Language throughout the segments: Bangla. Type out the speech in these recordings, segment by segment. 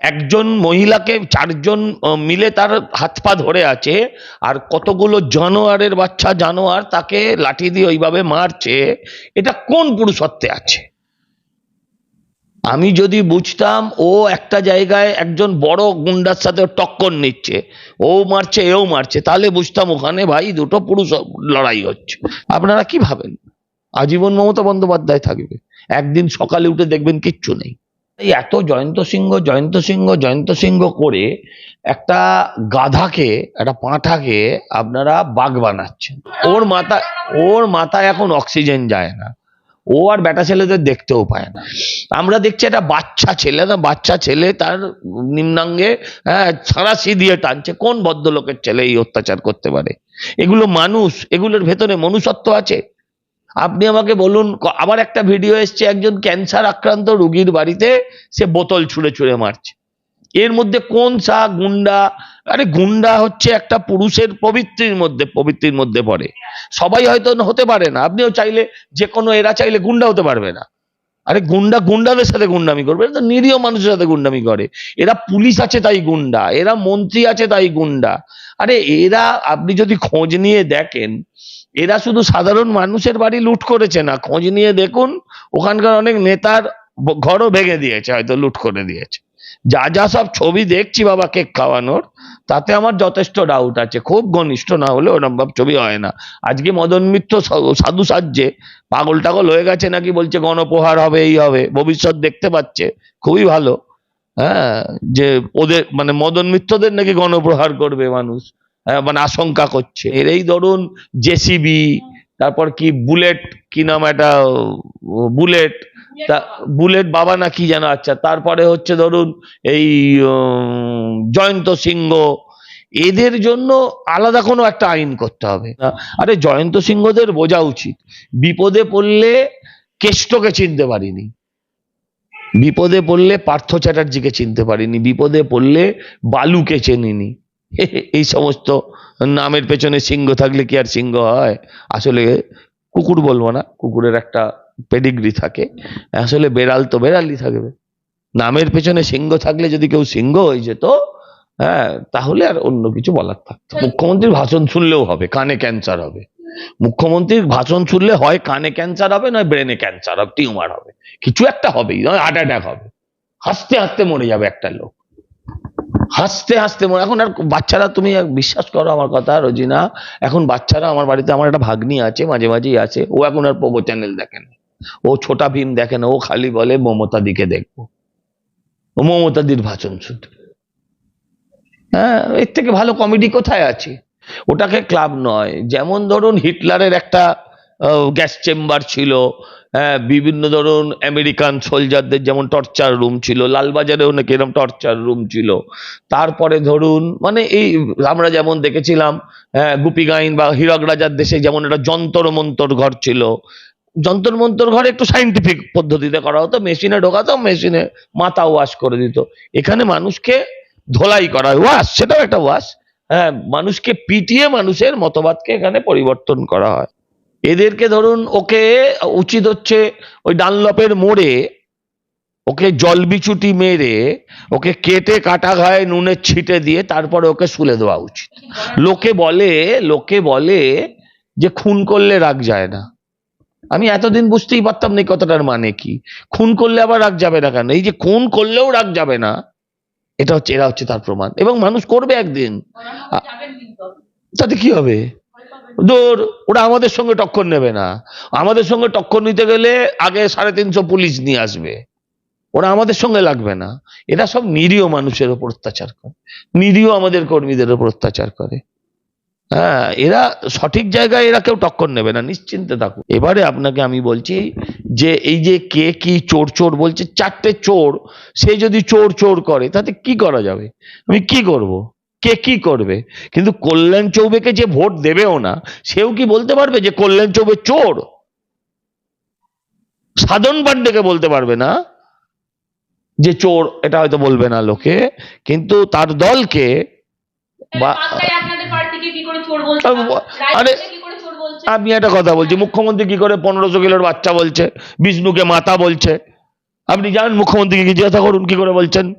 একজন মহিলাকে চারজন মিলে তার হাত পা ধরে আছে, আর কতগুলো জানোয়ারের বাচ্চা, জানোয়ার তাকে লাঠি দিয়ে ওইভাবে মারছে, এটা কোন পুরুষত্বে আছে? আমি যদি বুঝতাম, ও একটা জায়গায় একজন বড় গুন্ডার সাথে টক্কর নিচ্ছে, ও মারছে, এও মারছে, তাহলে বুঝতাম ওখানে ভাই দুটো পুরুষ লড়াই হচ্ছে। আপনারা কি ভাবেন? আজীবন মমতা বন্দ্যোপাধ্যায় থাকবে। একদিন সকালে উঠে দেখবেন কিচ্ছু নেই। এই এত জয়ন্ত সিংহ জয়ন্ত সিংহ জয়ন্ত সিংহ করে একটা গাধাকে, একটা পাঁঠাকে আপনারা বাঘ বানাচ্ছেন। ওর মাথা, ওর মাথায় এখন অক্সিজেন যায় না। ও আর বেটা ছেলেদের দেখতেও পায় না। আমরা দেখছি একটা বাচ্চা ছেলে না, বাচ্চা ছেলে তার নিম্নাঙ্গে হ্যাঁ ছাড়াশি দিয়ে টানছে। কোন ভদ্রলোকের ছেলে এই অত্যাচার করতে পারে? এগুলো মানুষ, এগুলোর ভেতরে মনুষ্যত্ব আছে? আপনি আমাকে বলুন আবার একটা ভিডিও এসছে, একজন ক্যান্সার আক্রান্ত রুগীর বাড়িতে সে বোতল ছুঁড়ে ছুঁড়ে মারছে। এর মধ্যে কোন সা গুন্ডা? আরে গুন্ডা হচ্ছে একটা পুরুষের পবিত্রির মধ্যে পবিত্রির মধ্যে পড়ে। সবাই হয়তো হতে পারে না, আপনিও চাইলে, যে কোনো এরা চাইলে গুন্ডা হতে পারবে না। আরে গুন্ডা গুন্ডাদের সাথে গুন্ডামি করবে তো নিরীহ মানুষের সাথে গুন্ডামি করে। এরা পুলিশ আছে তাই গুন্ডা, এরা মন্ত্রী আছে তাই গুন্ডা। আরে এরা, আপনি যদি খোঁজ নিয়ে দেখেন এরা শুধু সাধারণ মানুষের বাড়ি লুট করেছে না, খোঁজ নিয়ে দেখুন, ওখানকার অনেক নেতার ঘরও ভেঙে দিয়েছে, হয়তো লুট করে দিয়েছে। যা যা সব ছবি দেখছি বাবা কেক খাওয়ানোর, তাতে আমার যথেষ্ট ডাউট আছে। খুব ঘনিষ্ঠ না হলে ওরম ছবি হয় না। আজকে মদন মিত্র সাধু সাজছে, পাগল টাগল হয়ে গেছে নাকি বলছে গণপ্রহার হবে, এই হবে, ভবিষ্যৎ দেখতে পাচ্ছে, খুবই ভালো। হ্যাঁ যে ওদের মানে মদন মিত্রদের নাকি গণপ্রহার করবে মানুষ। মানে আশঙ্কা করছে। এর এই ধরুন জেসিবি তারপর কি বুলেট, কি নাম একটা বুলেট, তা বুলেট বাবা না কি যেন আচ্ছা তারপরে হচ্ছে ধরুন এই জয়ন্ত সিংহ, এদের জন্য আলাদা কোনো একটা আইন করতে হবে। আরে জয়ন্ত সিংহদের বোঝা উচিত। বিপদে পড়লে কেষ্টকে চিনতে পারিনি। বিপদে পড়লে পার্থ চ্যাটার্জিকে চিনতে পারিনি। বিপদে পড়লে বালুকে চেনিনি। এই সমস্ত নামের পেছনে সিংহ থাকলে কি আর সিংহ হয়? আসলে কুকুর বলব না কুকুরের একটা পেডিগ্রি থাকে। আসলে বেড়াল তো বেড়ালই থাকবে। নামের পেছনে সিংহ থাকলে যদি কেউ সিংহ হয়ে যেত হ্যাঁ তাহলে আর অন্য কিছু বলার থাকতো মুখ্যমন্ত্রীর ভাষণ শুনলেও হবে কানে ক্যান্সার হবে। মুখ্যমন্ত্রীর ভাষণ শুনলে হয় কানে ক্যান্সার হবে নয় ব্রেনে ক্যান্সার হবে টিউমার হবে। কিছু একটা হবেই নয় হার্ট অ্যাটাক হবে। হাসতে হাসতে মরে যাবে একটা লোক। হাসতে হাসতে মরে এখন আর বাচ্চারা তুমি বিশ্বাস করো আমার কথা, রোজিনা, এখন বাচ্চারা আমার বাড়িতে আমার একটা ভাগ্নি আছে, মাঝে মাঝেই আছে, ও এখন আর পোগো চ্যানেল দেখে না। ও ছোটা ভীম দেখে না, ও খালি বলে মমতা দিকে দেখব। ও মমতাদির ভাষণ শুধু হ্যাঁ এর থেকে ভালো কমেডি কোথায় আছে? ওটাকে ক্লাব নয়, যেমন ধরুন হিটলারের একটা গ্যাস চেম্বার ছিল হ্যাঁ বিভিন্ন ধরুন আমেরিকান সোলজারদের যেমন টর্চার রুম ছিল, লালবাজারেও নাকি এরকম টর্চার রুম ছিল। তারপরে ধরুন মানে এই আমরা যেমন দেখেছিলাম হ্যাঁ গুপিগাইন বা হীরক রাজার দেশে যেমন একটা যন্তর মন্তর ঘর ছিল। যন্তর মন্তর ঘরে একটু সাইন্টিফিক পদ্ধতিতে করা হতো মেশিনে ঢোকাতো মেশিনে মাথা ওয়াশ করে দিত। এখানে মানুষকে ধোলাই করা ওয়াশ সেটাও একটা ওয়াশ হ্যাঁ মানুষকে পিটিয়ে মানুষের মতবাদকে এখানে পরিবর্তন করা হয়। এদেরকে ধরুন ওকে উচিত হচ্ছে ওই ডানলপের মোড়ে ওকে জল বিচুটি মেরে ওকে কেটে কাটা ঘায়ে নুনের ছিটে দিয়ে তারপরে ওকে শুলে দেওয়া উচিত। লোকে বলে লোকে বলে যে খুন করলে রাগ যায় না। আমি এতদিন বুঝতেই পারতাম না এই কথাটার মানে কি। খুন করলে আবার রাগ যাবে না কেন? এই যে খুন করলেও রাগ যাবে না এটা হচ্ছে এরা হচ্ছে তার প্রমাণ। এবং মানুষ করবে একদিন। তাতে কি হবে? দূর, ওরা আমাদের সঙ্গে টক্কর নেবে না। আমাদের সঙ্গে টক্কর নিতে গেলে আগে সাড়ে তিনশো পুলিশ নিয়ে আসবে। ওরা আমাদের সঙ্গে লাগবে না। এরা সব নিরীহ মানুষের ওপর অত্যাচার করে। নিরীহ আমাদের কর্মীদের ওপর অত্যাচার করে। হ্যাঁ এরা সঠিক জায়গায় এরা কেউ টক্কর নেবে না, নিশ্চিন্তে থাকুন এবারে আপনাকে আমি বলছি যে, এই যে কে কি চোর চোর বলছে, চারটে চোর, সে যদি চোর চোর করে, তাতে কি করা যাবে? আমি কি করব? কে কি করবে? কিন্তু কল্যাণ চৌবেকে যে ভোট দেবেও না সেও কি বলতে পারবে যে কল্যাণ চৌবে চোর? সাধন পাণ্ডেকে বলতে পারবে না যে চোর এটা হয়তো বলবে না লোকে কিন্তু তার দলকে আরে, আমি একটা কথা বলছি মুখ্যমন্ত্রী কি করে পনেরোশো কিলোর বাচ্চা বলছে বিষ্ণুকে মাতা বলছে? আপনি জানেন মুখ্যমন্ত্রীকে কি জিজ্ঞাসা করুন কি করে বলছেন?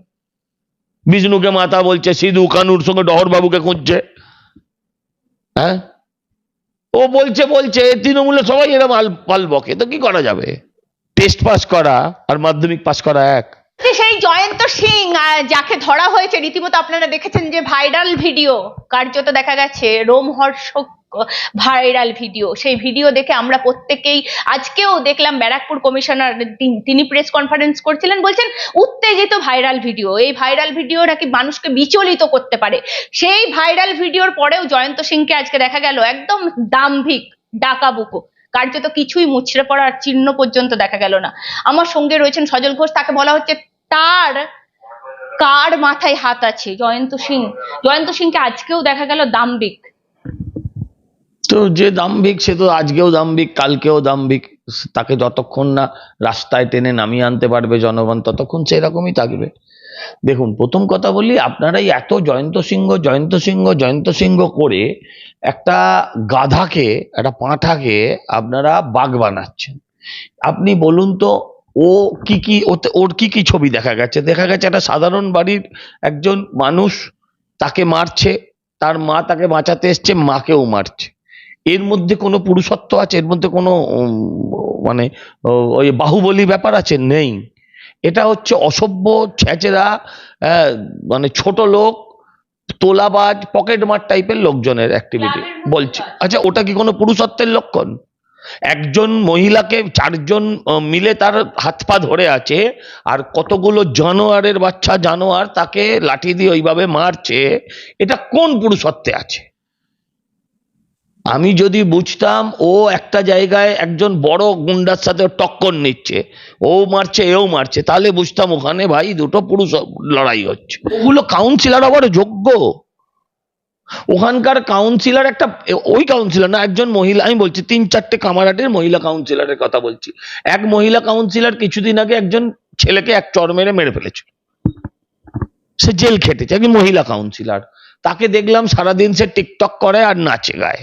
বিষ্ণুকে মাতা বলছে, সিধু কানুর সঙ্গে ডহর বাবুকে খুঁজছে। হ্যাঁ? ও বলছে বলছে তৃণমূলে সবাই মাল পাল বকে তো কি করা যাবে? টেস্ট পাস করা আর মাধ্যমিক পাস করা এক। সেই জয়ন্ত সিং যাকে ধরা হয়েছে, রীতিমতো আপনারা দেখেছেন যে ভাইরাল ভিডিও, কার্যত দেখা গেছে, রোমহর্ষক ভাইরাল ভিডিও। সেই ভিডিও দেখে আমরা প্রত্যেকেই আজকেও দেখলাম ব্যারাকপুর কমিশনার তিনি প্রেস কনফারেন্স করছিলেন, বলছেন, উত্তেজিত ভাইরাল ভিডিও। এই ভাইরাল ভিডিও নাকি মানুষকে বিচলিত করতে পারে। সেই ভাইরাল ভিডিওর পরেও জয়ন্ত সিংকে আজকে দেখা গেল একদম দাম্ভিক, ডাকাবুকো। কার্যত কিছুই মুছড়ে পড়ার চিহ্ন পর্যন্ত দেখা গেল না। আমার সঙ্গে রয়েছেন সজল ঘোষ, তাকে বলা হচ্ছে তার কার মাথায় হাত আছে জয়ন্ত সিং। জয়ন্ত সিংকে আজকেও দেখা গেল দাম্ভিক। তো যে দাম্ভিক, সে তো আজকেও দাম্ভিক, কালকেও দাম্ভিক। তাকে যতক্ষণ না রাস্তায় টেনে নামিয়ে আনতে পারবে জনগণ, ততক্ষণ সেরকমই থাকবে। দেখুন, প্রথম কথা বলি, আপনারাই এত জয়ন্ত সিংহ জয়ন্ত সিংহ জয়ন্ত সিংহ করে একটা গাধাকে, একটা পাঁঠাকে আপনারা বাঘ বানাচ্ছেন। আপনি বলুন তো, ও কি কি ওর কি কি ছবি দেখা গেছে? দেখা গেছে একটা সাধারণ বাড়ির একজন মানুষ, তাকে মারছে, তার মা তাকে বাঁচাতে এসছে, মাকেও মারছে। এর মধ্যে কোনো পুরুষত্ব আছে? এর মধ্যে কোনো মানে ওই বাহুবলী ব্যাপার আছে? নেই। এটা হচ্ছে অসভ্য ছেঁচেরা মানে ছোট লোক তোলাবাজ পকেটমার টাইপের লোকজনের অ্যাক্টিভিটি বলছি। আচ্ছা ওটা কি কোনো পুরুষত্বের লক্ষণ? একজন মহিলাকে চারজন মিলে তার হাত পা ধরে আছে আর কতগুলো জানোয়ারের বাচ্চা জানোয়ার তাকে লাঠি দিয়ে ওইভাবে মারছে এটা কোন পুরুষত্বে আছে? আমি যদি বুঝতাম ও একটা জায়গায় একজন বড় গুন্ডার সাথে টক্কর নিচ্ছে, ও মারছে, এও মারছে, তাহলে বুঝতাম ওখানে ভাই দুটো পুরুষ লড়াই হচ্ছে। ওগুলো কাউন্সিলর আবার যোগ্য। ওখানকার কাউন্সিলর একটা, ওই কাউন্সিলর না, একজন মহিলা, আমি বলছি তিন চারটে কামারহাটের মহিলা কাউন্সিলরের কথা বলছি। এক মহিলা কাউন্সিলর কিছুদিন আগে একজন ছেলেকে এক চর মেরে মেরে ফেলেছিল। সে জেল খেটেছে, একজন মহিলা কাউন্সিলর তাকে দেখলাম সারাদিন সে টিকটক করে আর নাচে গায়।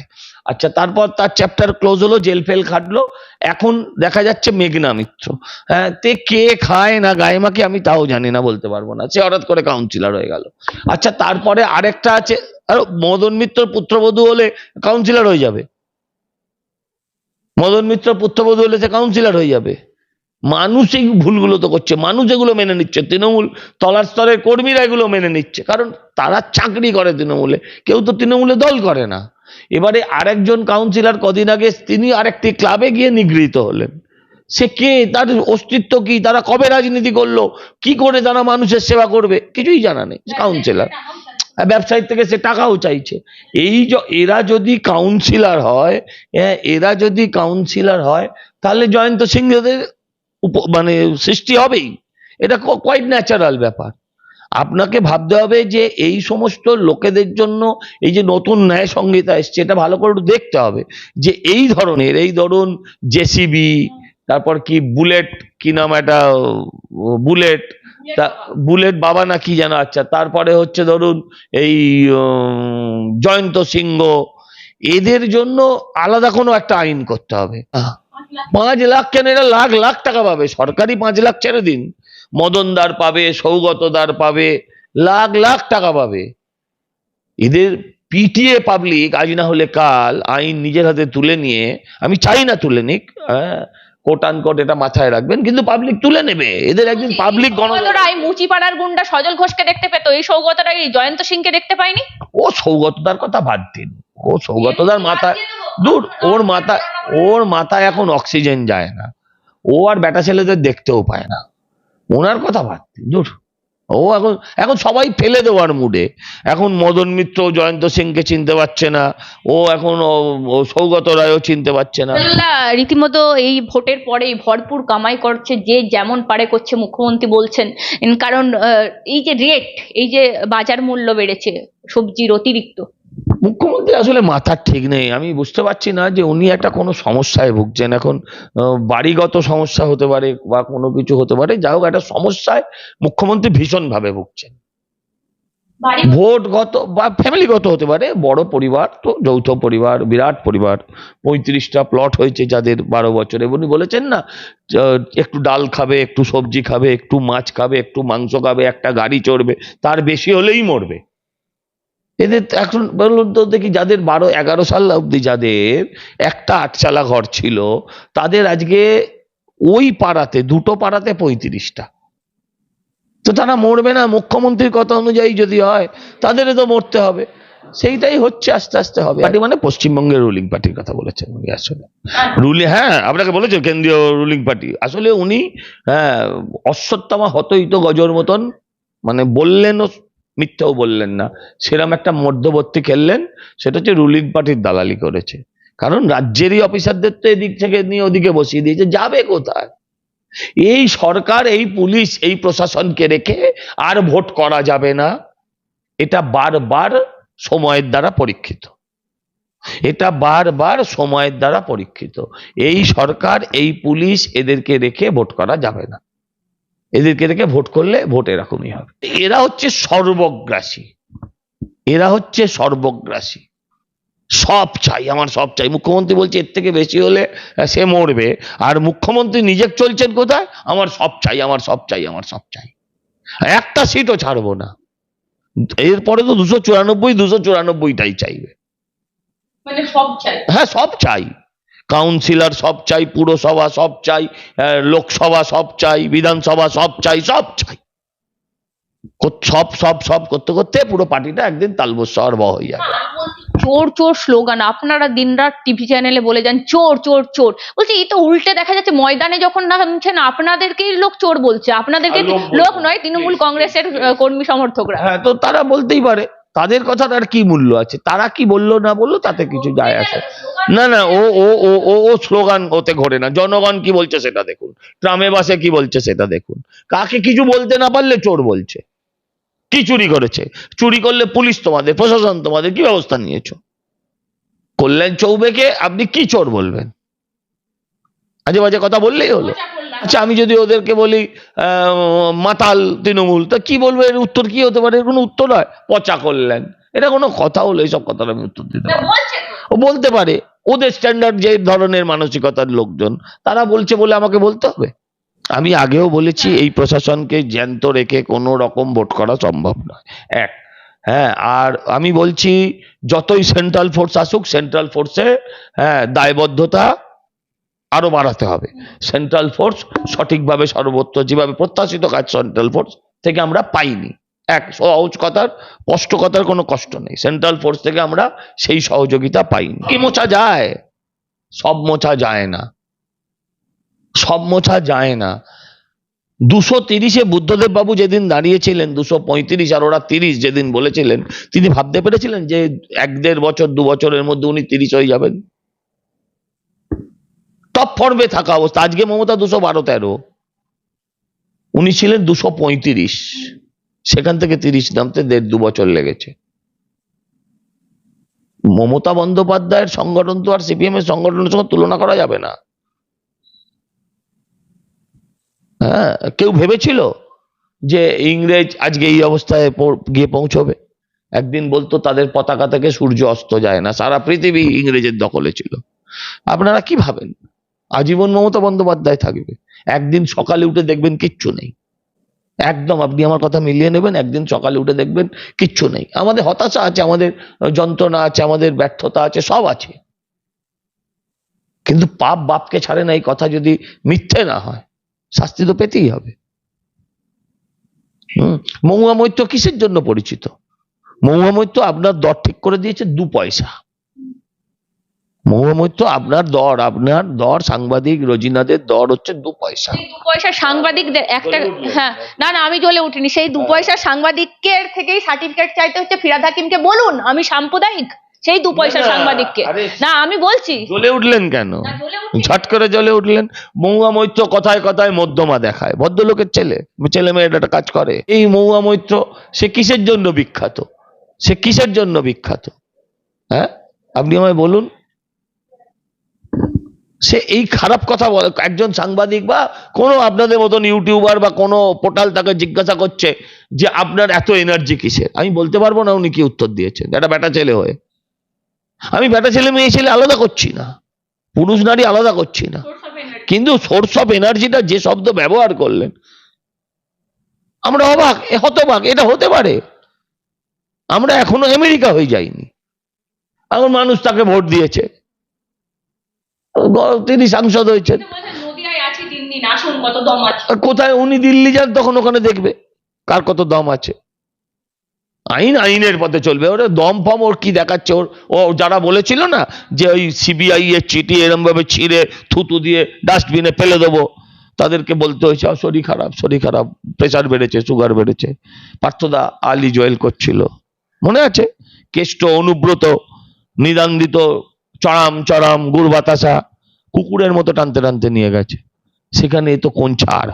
আচ্ছা তারপর তার চ্যাপ্টার ক্লোজ হলো, জেল ফেল খাটলো। এখন দেখা যাচ্ছে মেঘনা মিত্র। হ্যাঁ তে কে খায় না গায়ে মাকে আমি তাও জানি না, বলতে পারব না। সে হঠাৎ করে কাউন্সিলর হয়ে গেল। আচ্ছা তারপরে আরেকটা আছে, আর মদন মিত্র পুত্রবধূ হলে কাউন্সিলর হয়ে যাবে। মদন মিত্র পুত্রবধূ হলে সে কাউন্সিলর হয়ে যাবে। মানুষ এই ভুলগুলো তো করছে, মানুষ এগুলো মেনে নিচ্ছে। তৃণমূল তলার স্তরের কর্মীরা এগুলো মেনে নিচ্ছে। কারণ তারা চাকরি করে তৃণমূলে, কেউ তো তৃণমূলে দল করে না। এবারে আরেকজন কাউন্সিলর কদিন আগে তিনি আরেকটি ক্লাবে গিয়ে নিগৃহীত হলেন। সে কে? তার অস্তিত্ব কি? তারা কবে রাজনীতি করল? কি করে তারা মানুষের সেবা করবে? কিছুই জানা নেই। কাউন্সিলর আর ব্যবসায়ীর থেকে সে টাকাও চাইছে। এই এরা যদি কাউন্সিলর হয় হ্যাঁ, এরা যদি কাউন্সিলর হয় তাহলে জয়ন্ত সিংহদের মানে সৃষ্টি হবেই। এটা কোয়াইট ন্যাচারাল ব্যাপার। আপনাকে ভাবতে হবে যে এই সমস্ত লোকেদের জন্য এই যে নতুন ন্যায় সংহিতা এসছে এটা ভালো করে দেখতে হবে যে এই ধরনের এই ধরুন জেসিবি তারপর কি বুলেট কি নাম একটা বুলেট তা বুলেট বাবা না কি যেন আচ্ছা তারপরে হচ্ছে ধরুন এই জয়ন্ত সিংহ এদের জন্য আলাদা কোনো একটা আইন করতে হবে। পাঁচ লাখ কেন এরা লাখ লাখ টাকা পাবে সরকারি পাঁচ লাখ ছেড়ে দিন। মদনদার পাবে সৌগতদার পাবে লাখ লাখ টাকা পাবে। এদের পিটিএ পাবলিক আজ না হলে কাল আইন নিজের হাতে তুলে নিয়ে আমি চাই না তুলে নিক হ্যাঁ কোট আনকোট এটা মাথায় রাখবেন কিন্তু পাবলিক তুলে নেবে। এদের একদিন পাবলিক গণ সৌগত রায় মুচিপাড়ার গুন্ডা সজল ঘোষকে দেখতে পেতো এই সৌগত রায় এই জয়ন্ত সিংকে দেখতে পাইনি? ও সৌগতদার কথা বাদ দিন। ও সৌগতদার মাথায় দূর ওর মাথা ওর মাথায় এখন অক্সিজেন যায় না। ও আর বেটা ছেলেদের দেখতেও পায় না। ওনার কথা দিন দূর ও এখন এখন সবাই ফেলে দেওয়ার মুডে। এখন মদন মিত্র, জয়ন্ত সিংকে চিনতে পারছে না। ও এখন সৌগত রায়ও চিনতে পারছে না। রীতিমতো এই ভোটের পরেই ভরপুর কামাই করছে, যে যেমন পারে করছে, মুখ্যমন্ত্রী বলছেন। কারণ এই যে রেট এই যে বাজার মূল্য বেড়েছে, সবজির অতিরিক্ত মুখ্যমন্ত্রী আসলে মাথার ঠিক নেই। আমি বুঝতে পারছি না যে উনি একটা কোনো সমস্যায় ভুগছেন। এখন বাড়িগত সমস্যা হতে পারে বা কোনো কিছু হতে পারে যাই হোক একটা সমস্যায় মুখ্যমন্ত্রী ভীষণভাবে ভুগছেন। ভোটগত বা ফ্যামিলিগত হতে পারে বড় পরিবার তো যৌথ পরিবার বিরাট পরিবার পঁয়ত্রিশটা প্লট হয়েছে যাদের বারো বছরে। উনি বলেছেন না একটু ডাল খাবে একটু সবজি খাবে একটু মাছ খাবে একটু মাংস খাবে একটা গাড়ি চড়বে তার বেশি হলেই মরবে। এদের এখন বলুন তো দেখি যাদের বারো এগারো সাল অবধি যাদের একটা আটচালা ঘর ছিল তাদের আজকে ওই পাড়াতে দুটো পাড়াতে পঁয়ত্রিশটা। তো তারা মরবে না মুখ্যমন্ত্রীর কথা অনুযায়ী যদি হয় তাদেরও তো মরতে হবে। সেইটাই হচ্ছে আস্তে আস্তে হবে। পার্টি মানে পশ্চিমবঙ্গের রুলিং পার্টির কথা বলেছেন উনি আসলে। রুলি হ্যাঁ আপনাকে বলেছে কেন্দ্রীয় রুলিং পার্টি আসলে উনি হ্যাঁ অশ্বত্থামা হতই তো গজর মতন মানে বললেনও মিথ্যাও বললেন না। সেরকম একটা মধ্যবর্তী খেললেন, সেটা হচ্ছে রুলিং পার্টির দালালি করেছে। কারণ রাজ্যেরই অফিসারদের তো এদিক থেকে নিয়ে ওদিকে বসিয়ে দিয়েছে, যাবে কোথায়? এই সরকার, এই পুলিশ, এই প্রশাসনকে রেখে আর ভোট করা যাবে না। এটা বারবার সময়ের দ্বারা পরীক্ষিত। এটা বারবার সময়ের দ্বারা পরীক্ষিত। এই সরকার, এই পুলিশ এদেরকে রেখে ভোট করা যাবে না। এদেরকে রেখে ভোট করলে ভোট এরকমই হবে। এরা হচ্ছে সর্বগ্রাসী। এরা হচ্ছে সর্বগ্রাসী। সব চাই আমার সব চাই। মুখ্যমন্ত্রী বলছে এর থেকে বেশি হলে সে মরবে। আর মুখ্যমন্ত্রী নিজে চলছেন কোথায়? আমার সব চাই আমার সব চাই আমার সব চাই। একটা সিটও ছাড়বো না। এরপরে তো দুশো চুরানব্বই দুশো চুরানব্বইটাই চাইবে। মানে সব চাই। হ্যাঁ সব চাই। কাউন্সিলর সব চাই পুরসভা সব চাই লোকসভা সব চাই বিধানসভা সব চাই সব চাই। সব সব সব করতে করতে পুরো পার্টিটা একদিন তালবস্বর ব হয়ে যাবে চোর চোর স্লোগান আপনারা দিনরাত টিভি চ্যানেলে বলে যান চোর চোর চোর। বলছি এই তো উল্টে দেখা যাচ্ছে ময়দানে যখন নামছেন আপনাদেরকেই লোক চোর বলছে আপনাদেরকে লোক নয় তৃণমূল কংগ্রেসের কর্মী সমর্থকরা। হ্যাঁ তো তারা বলতেই পারে। তাদের কথার আর কি মূল্য আছে? তারা কি বলল না বলল তাতে কিছু যায় আসে। না না, ও ও ও ও ও স্লোগান ওতে ঘোরে না। জনগণ কি বলছে সেটা দেখুন। ট্রামে বাসে কি বলছে সেটা দেখুন। কাকে কিছু বলতে না পারলে চোর বলছে। কি চুরি করেছে। চুরি করলে পুলিশ তোমাদের, প্রশাসন তোমাদের কি ব্যবস্থা নিয়েছো? কল্যাণ চৌবেকে আপনি কি চোর বলবেন? আজে বাজে কথা বললেই হলো। আচ্ছা আমি যদি ওদেরকে বলি মাতাল তৃণমূল তা কি বলব? এর উত্তর কি হতে পারে? এর কোনো উত্তর নয়। পচা করলেন এটা কোনো কথা হলো এইসব কথার আমি উত্তর দিতে। ও বলতে পারে ওদের স্ট্যান্ডার্ড যে ধরনের মানসিকতার লোকজন তারা বলছে বলে আমাকে বলতে হবে। আমি আগেও বলেছি এই প্রশাসনকে জ্যান্ত রেখে কোনো রকম ভোট করা সম্ভব নয়। এক হ্যাঁ আর আমি বলছি যতই সেন্ট্রাল ফোর্স আসুক সেন্ট্রাল ফোর্সে হ্যাঁ দায়বদ্ধতা আরও বাড়াতে হবে। সেন্ট্রাল ফোর্স সঠিকভাবে সর্বত্র যেভাবে প্রত্যাশিত কাজ সেন্ট্রাল ফোর্স থেকে আমরা পাইনি। এক, সহজ কথার কষ্ট কথার কোনো কষ্ট নেই। সেন্ট্রাল ফোর্স থেকে আমরা সেই সহযোগিতা পাইনি। কি মোছা যায়? সব মোছা যায় না। সব মোছা যায় না। দুশো তিরিশে বুদ্ধদেব বাবু যেদিন দাঁড়িয়েছিলেন, দুশো পঁয়ত্রিশ আর ওরা তিরিশ যেদিন বলেছিলেন, তিনি ভাবতে পেরেছিলেন যে এক দেড় বছর, দু বছরের মধ্যে উনি তিরিশ হয়ে যাবেন? টপ ফর্মে থাকা অবস্থা। আজকে মমতা দুশো বারো তেরো। উনি ছিলেন দুশো পঁয়ত্রিশ। সেখান থেকে তিরিশ নামতে দেড় দু বছর লেগেছে। মমতা বন্দ্যোপাধ্যায়ের সংগঠন তো আর সিপিএম এর সংগঠনের সঙ্গে তুলনা করা যাবে না। হ্যাঁ কেউ ভেবেছিল যে ইংরেজ আজকে এই অবস্থায় গিয়ে পৌঁছবে? একদিন বলতো তাদের পতাকা থেকে সূর্য অস্ত যায় না, সারা পৃথিবী ইংরেজের দখলে ছিল। আপনারা কি ভাবেন? আজীবন মমতা বন্দ্যোপাধ্যায় থাকবে। একদিন সকালে উঠে দেখবেন কিচ্ছু নেই। একদম আপনি আমার কথা মিলিয়ে নেবেন, একদিন সকালে উঠে দেখবেন কিচ্ছু নেই। আমাদের হতাশা আছে, আমাদের যন্ত্রণা আছে, আমাদের ব্যর্থতা আছে, সব আছে। কিন্তু পাপ বাপকে ছাড়ে না এই কথা যদি মিথ্যে না হয়, শাস্তি তো পেতেই হবে। হম মৈত্র কিসের জন্য পরিচিত? মহুয়া মৈত্র আপনার দর ঠিক করে দিয়েছে দু পয়সা। মহুয়া আপনার দর আপনার দর সাংবাদিক রোজিনাদের দর হচ্ছে দু পয়সা। দু পয়সা সাংবাদিকদের একটা হ্যাঁ না না আমি জ্বলে উঠিনি। সেই দু পয়সা সাংবাদিকের থেকেই সার্টিফিকেট চাইতে হচ্ছে ফিরাদ হাকিমকে। বলুন আমি সাম্প্রদায়িক। সেই দু পয়সা সাংবাদিককে। না আমি বলছি। জ্বলে উঠলেন কেন। ঝট করে জ্বলে উঠলেন। মৌয়া মৈত্র কথায় কথায় মধ্যমা দেখায়। ভদ্রলোকের ছেলে ছেলে মেয়েটা একটা কাজ করে। এই মৌয়া মৈত্র সে কিসের জন্য বিখ্যাত? সে কিসের জন্য বিখ্যাত? হ্যাঁ? আপনি আমায় বলুন। সে এই খারাপ কথা বলে একজন সাংবাদিক বা কোনো আপনাদের মতন ইউটিউবার বা কোনো পোর্টাল তাকে জিজ্ঞাসা করছে যে আপনার এত এনার্জি কিসের? আমি বলতে পারব না উনি কি উত্তর দিয়েছেন একটা বেটা ছেলে হয়ে। আমি বেটা ছেলে মেয়ে ছেলে আলাদা করছি না পুরুষ নারী আলাদা করছি না। কিন্তু সোর্স অফ এনার্জিটা যে শব্দ ব্যবহার করলেন আমরা অবাক এ হতবাক এটা হতে পারে। আমরা এখনও আমেরিকা হয়ে যাইনি। এখন মানুষ তাকে ভোট দিয়েছে। তিনি সাংসদ হয়েছেন। কোথায় উনি দিল্লি যান তখন ওখানে দেখবে কার কত দম আছে। আইন আইনের পথে চলবে। ওরে দম ফম ওর কি দেখাচ্ছে? ওর ও যারা বলেছিল না যে ওই সিবিআই এর চিঠি এরম ভাবে ছিঁড়ে থুতু দিয়ে ডাস্টবিনে ফেলে দেবো তাদেরকে বলতে হয়েছে "আহ, শরীর খারাপ শরীর খারাপ প্রেশার বেড়েছে সুগার বেড়েছে। পার্থদা আলি জয়েল করছিল। মনে আছে? কেষ্ট অনুব্রত নিদান্দিত চড়াম চড়াম গুড় বাতাসা কুকুরের মতো টানতে টানতে নিয়ে গেছে। সেখানে তো কোন ছাড়?